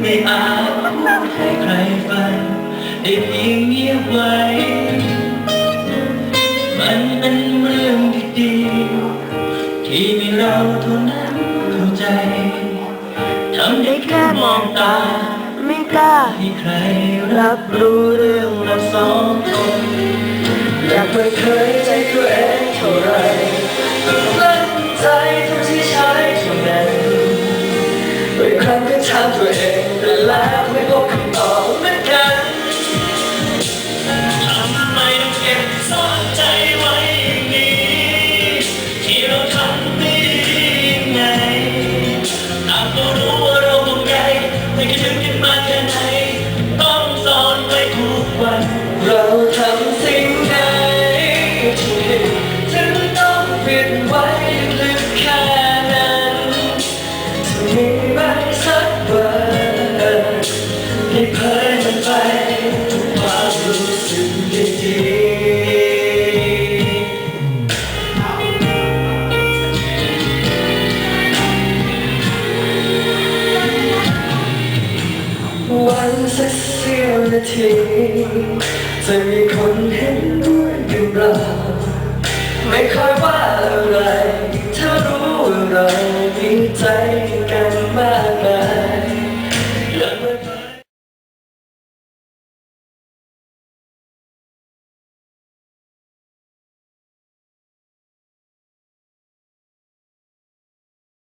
ไม่อาจพูดให้ใครฟังได้เพียงเงียบไวมันเป็นเรื่องที่ที่มีเราเท่าน้นเข้าใจทำได้แค่มองตา ไม่กล้าให้ใครรับรู้เรื่องเราสองคนากเปิดเผยใจตัวเองเท่าไรตั้งใจทำที่ใช้เท่านั้นบางครั้งก็ถามตัวเองแต่แล้วไม่พบคำตอบเหมือนกันทำไมต้องเก็บซ่อนใจไว้อย่างนี้ ที่เราทำไม่ดียังไงต่างก็รู้ว่าเราห่วงใยแต่คิดถึงกันมาแค่ไหนต้องซ่อนไว้ทุกวันเราทำ สักเสี้ยวนาทีจะมีคนเห็นด้วยหรือเปล่าไม่ค่อยว่าอะไร ถ้ารู้ว่าเรามีใจกัน